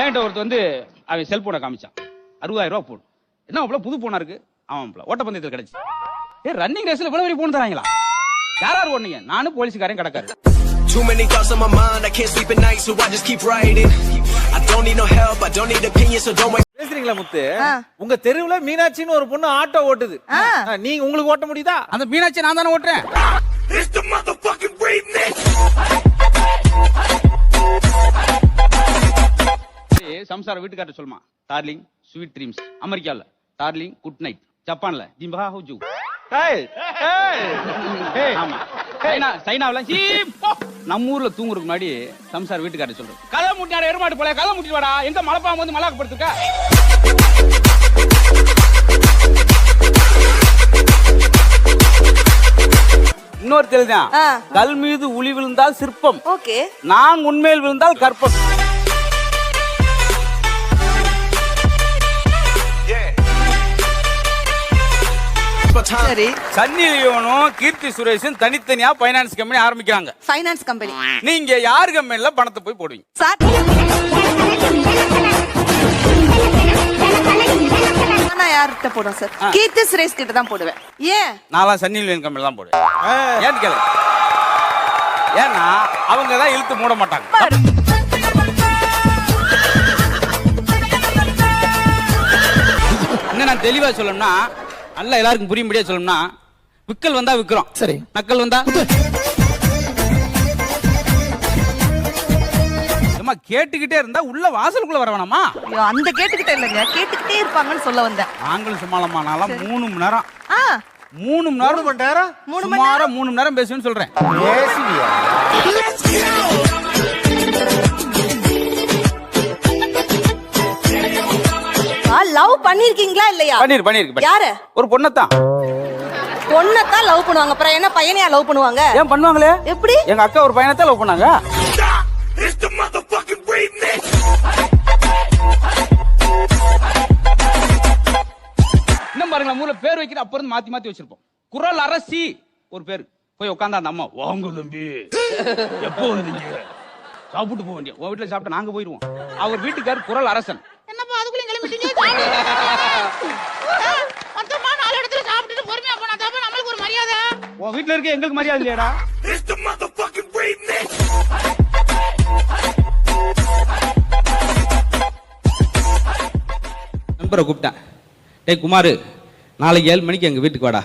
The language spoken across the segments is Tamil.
என்கிட்ட ஒருத்தர் வந்து அவன் செல்போனை காமிச்சான். அறுபதாயிரம் ரூபா போன் என்ன மாப்பிள புது போனா இருக்கு? ஆமாம்ல ஓட்டப்பந்தயத்தில் கிடைச்சு. ஏ ரன்னிங் ரேஸ்ல இவ்வளவு பெரிய போன் தராங்களா? யார் யார் ஓடுனீங்க? நானும் போலீஸ்காரன் கிடக்காரு Too many thoughts on my mind, I can't sleep at night, so I just keep writing. I don't need no help, I don't need opinions, so don't waste. பேசுறீங்களா முத்து? உங்க தெருவுல மீனாட்சின்னு ஒரு பொண்ணு ஆட்டோ ஓட்டுது. நீங்க உங்களுக்கு ஓட்ட முடியுதா? அந்த மீனாட்சி நான் தானே ஓட்டுறேன். சம்சார வீட்டுக்காரர் சொல்லுமா டார்லிங் ஸ்வீட் ட்ரீம்ஸ் அமெரிக்கால டார்லிங் குட் நைட் ஜப்பான்ல ஜிம்பா ஹூஜு ஆமா. சைனா சைனாவுல. நம்ம ஊர்ல தூங்குறதுக்கு முன்னாடி சம்சார் வீட்டுக்காரர் சொல்றோம் கதை முட்டியாட எருமாட்டு போல கதை முட்டிட்டு வாடா. எங்க மலைப்பாம்பு வந்து மலாக்கப்படுத்துக்க இன்னொரு தெளிதான். கல் மீது உளி விழுந்தால் சிற்பம். ஓகே. நான் உண்மையில் விழுந்தால் கற்பம். Time. சரி. சன்னி லியோனும் கீர்த்தி சுரேஷும் தனித்தனியா பைனான்ஸ் கம்பெனி ஆரம்பிக்கிறாங்க. ஃபைனான்ஸ் கம்பெனி நீங்க யார் கம்பெனில பணத்தை போய் போடுவீங்க? சார் நான் யார்கிட்ட போடுவேன் சார் கீர்த்தி சுரேஷ் கிட்ட தான் போடுவேன். ஏன்? நான்லாம் சன்னி லியோன் கம்பெனில தான் போடுவேன். ஏன்னு கேளு. ஏன்னா அவங்க தான் இழுத்து மூட மாட்டாங்க. இன்னும் நான் தெளிவா சொல்லணும்னா நல்லா எல்லாருக்கும் புரியும்படியா சொல்லணும்னா விக்கல் வந்தா விக்கிறோம். சரி. நக்கல் வந்தா? சும்மா கேட்டுக்கிட்டே இருந்தா உள்ள வாசலுக்குள்ள வர வேணாமா? ஐயோ அந்த கேட்டுக்கிட்டே இல்லைங்க. கேட்டுக்கிட்டே இருப்பாங்கன்னு சொல்ல வந்தேன். நாங்களும் சும்மாலம்மா நான்லாம் மூணு மணி நேரம். ஆ. மூணு மணி நேரம் மணி நேரம்? மூணு சுமாரா மூணு மணி நேரம் பேசுவேன்னு சொல்றேன். பேசுவியா? பண்ணிருக்கீங்களா இல்லையா? பண்ணிரு பண்ணிருக்கு யாரு? ஒரு பொண்ணத்தான். பொண்ணத்தான் லவ் பண்ணுவாங்க. அப்புறம் என்ன பையனையா லவ் பண்ணுவாங்க? ஏன் பண்ணுவாங்களே? எப்படி? எங்க அக்கா ஒரு பையனத்தை லவ் பண்ணாங்க! இன்னும் பாருங்க நம்ம ஊர்ல பேர் வைக்கிற அப்ப இருந்து மாத்தி மாத்தி வச்சிருப்போம். குரல் அரசி ஒரு பேர். போய் உட்காந்தா அந்த அம்மா வாங்க தம்பி எப்போ வந்தீங்க? சாப்பிட்டு போக வேண்டிய உன் வீட்டுல சாப்பிட்டு நாங்க போயிருவோம். அவர் வீட்டுக்கார் குரல் அரசன். என்னப்பா அதுக்குள்ள கிளம்பிட்டீங்க மொத்தமா நாலு இடத்துல சாப்பிட்டுட்டு பொறுமையா போனா தப்ப நம்மளுக்கு ஒரு மரியாதை. உன் வீட்டுல இருக்க எங்களுக்கு மரியாதை இல்லையாடா! நண்பரை கூப்பிட்டேன் டேய் குமார் நாளைக்கு ஏழு மணிக்கு எங்கள் வீட்டுக்கு வாடா.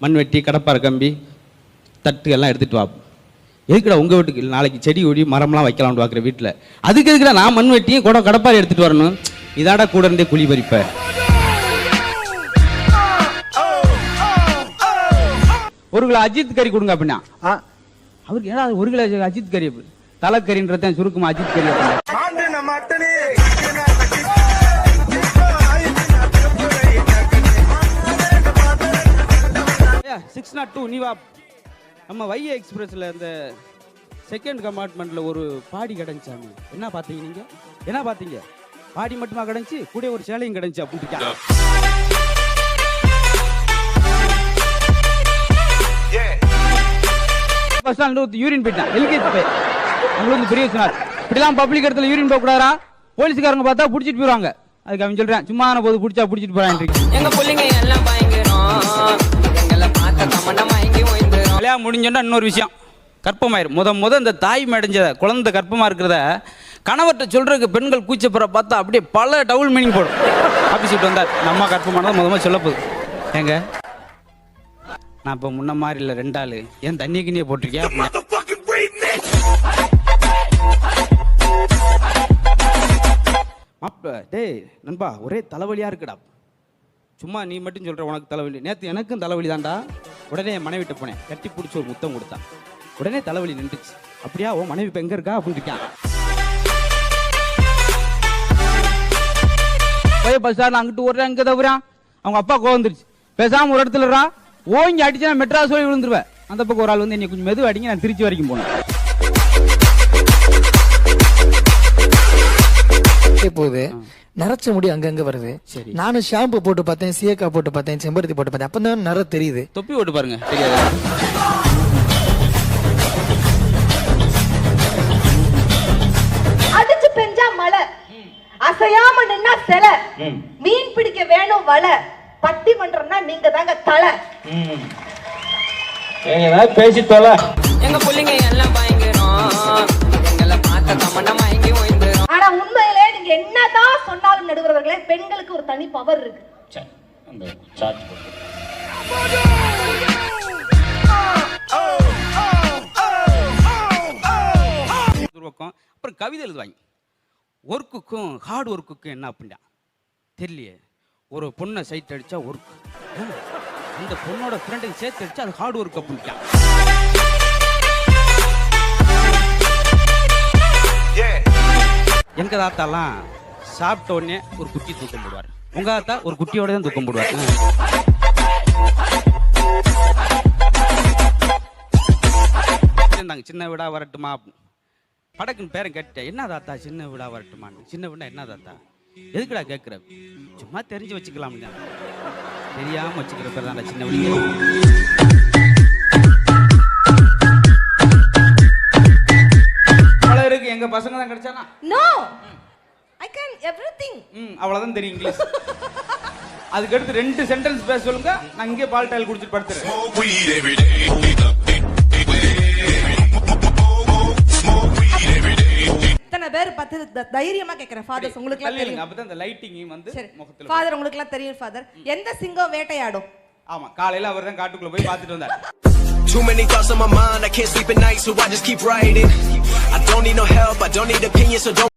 மண் வெட்டி கடப்பாறை கம்பி தட்டு எல்லாம் எடுத்துட்டு வா. எதுக்குடா உங்கள் வீட்டுக்கு? நாளைக்கு செடி கொடி மரம்லாம் வைக்கலாம்னு பார்க்குற வீட்டில். அதுக்கு எதுக்குடா நான் மண் வெட்டியும் கூட கடப்பாறை எடுத்துட்டு வரணும்? இதாடா கூட இருந்தே குழி பறிப்ப. ஒரு கிலோ அஜித் கறி கொடுங்க அப்படின்னா. அவருக்கு ஏன்னா ஒரு கிலோ அஜித் கறி தலைக்கறின்றத சுருக்குமா அஜித் கறி சிக்ஸ் நாட் டூ நீ வா. நம்ம வைய எக்ஸ்பிரஸ்ல இந்த செகண்ட் கம்பார்ட்மெண்ட்ல ஒரு பாடி கிடந்துச்சாமி என்ன பார்த்தீங்க நீங்க? என்ன பார்த்தீங்க? பாடி மட்டுமா கிடந்துச்சு கூட ஒரு சேலையும் கிடந்துச்சு அப்படின்னு ஃபர்ஸ்ட் வந்து யூரின் போயிட்டான் எல்கேஜி போய். உங்களுக்கு பெரிய சொன்னார் இப்படிலாம் பப்ளிக் இடத்துல யூரின் போக கூடாதா போலீஸ்காரங்க பார்த்தா புடிச்சிட்டு போயிருவாங்க. அதுக்கு அவன் சொல்றேன் சும்மா போது புடிச்சா புடிச்சிட்டு போறான் எங்க புள்ளைங்க எல்லாம் பயங்கரம். எங்களை கல்யாணம் முடிஞ்சோன்னா இன்னொரு விஷயம் கற்பமாயிரும் முத முத இந்த தாய் அடைஞ்ச குழந்தை கற்பமா இருக்கிறத கணவர்கிட்ட சொல்றதுக்கு பெண்கள் கூச்சப்புற பார்த்தா அப்படியே பல டபுள் மீனிங் போடும். ஆஃபீஸ் விட்டு வந்தார். நம்ம கற்பமானதை முத முத சொல்ல போகுது. ஏங்க நான் இப்போ முன்ன மாதிரி இல்லை ரெண்டாளு ஏன் தண்ணி கிண்ணியை போட்டிருக்கியா! மாப்பிள டேய் நண்பா ஒரே தலைவலியா இருக்குடா. சும்மா நீ மட்டும் சொல்ற உனக்கு தலைவலி. நேத்து எனக்கும் தலைவலி தான்டா. உடனே என் மனைவிட்ட போனேன். கட்டி பிடிச்சி ஒரு முத்தம் கொடுத்தான். உடனே தலைவலி நின்றுச்சு. அப்படியா உன் மனைவி இப்ப எங்க இருக்கா? அப்படின்னு இருக்கான். பஸ் ஸ்டாண்ட்ல அங்கிட்டு ஓடுறேன் அங்க தவிரான் அவங்க அப்பா கோவம் வந்துருச்சு. பேசாம ஒரு இடத்துல ஓங்கி அடிச்சு நான் மெட்ராஸ் போய் விழுந்துருவேன். அந்த பக்கம் ஒரு ஆள் வந்து என்னை கொஞ்சம் மெது அடிங்க நான் திருச்சி வரைக்கும் போனேன். போகுது நரைச்ச முடி அங்கங்க வருது. சரி. நானும் ஷாம்பு போட்டு பார்த்தேன் சீயக்கா போட்டு பார்த்தேன் செம்பருத்தி போட்டு பார்த்தேன். அப்பதான் நிற தெரியுது. தொப்பி ஓட்டு பாருங்க. தெரியாது மீன் பிடிக்க வேணும் வலை. பட்டிமன்றம்னா நீங்க தாங்க தலை. ஏதாவது பேசி தொலை. எங்க புள்ளைங்க எல்லாம் பயங்கரம். எங்களை பார்த்த தமண்ட மயங்கி ஓய்ந்துரும். ஆனா உண்மையிலே நீங்க என்னதான் சொன்னாலும் நடுவர்களே பெண்களுக்கு ஒரு தனி பவர் இருக்கு. பக்கம் அப்புறம் கவிதை எழுதுவாங்க. ஒர்க்குக்கும் ஹார்ட் ஒர்க்குக்கும் என்ன அப்படின்னா தெரியலையே. ஒரு பொண்ணை சைட் அடிச்சா ஒர்க் அந்த பொண்ணோட ஃப்ரெண்டையும் சேர்த்து அடிச்சா அது ஹார்ட் ஒர்க் அப்படின்ட்டான் எங்க தாத்தாலாம் சாப்பிட்ட உடனே ஒரு குட்டி தூக்கம் போடுவார். உங்க தாத்தா ஒரு குட்டியோட தான் தூக்கம் போடுவார். இருந்தாங்க சின்ன விடா வரட்டுமா? அப்படின்னு. படக்குன்னு பேரை கேட்டேன் என்ன தாத்தா சின்ன விடா வரட்டுமான்னு? சின்ன விடா என்ன தாத்தா? எதுக்குடா கேட்குற சும்மா தெரிஞ்சு வச்சுக்கலாம் தெரியாம வச்சுக்கிற பேர் தான் சின்ன இருக்கு. எங்க பசங்க தான் கிடைச்சானா? நோ ஐ கேன் எவ்ரிதிங் ம் அவ்வளவுதான் தெரியும் இங்கிலீஷ். அதுக்கு அடுத்து ரெண்டு சென்டென்ஸ் பேச சொல்லுங்க. நான் இங்கே பால் டைல் குடிச்சிட்டு படுத்துறேன். பேர் பத்து தைரியமா கேக்குறேன். ஃபாதர்ஸ் உங்களுக்கு எல்லாம் தெரியும். அப்பதான் அந்த லைட்டிங் வந்து முகத்துல ஃபாதர் உங்களுக்கு எல்லாம் தெரியும் ஃபாதர் எந்த சிங்கம் வேட்டையாடும்? ஆமா காலையில அவர் தான் காட்டுக்குள்ள போய் பார்த்துட்டு வந்தார். Too many thoughts on my mind, I can't sleep at night, so I just keep writing. I don't need no help, I don't need opinions, so don't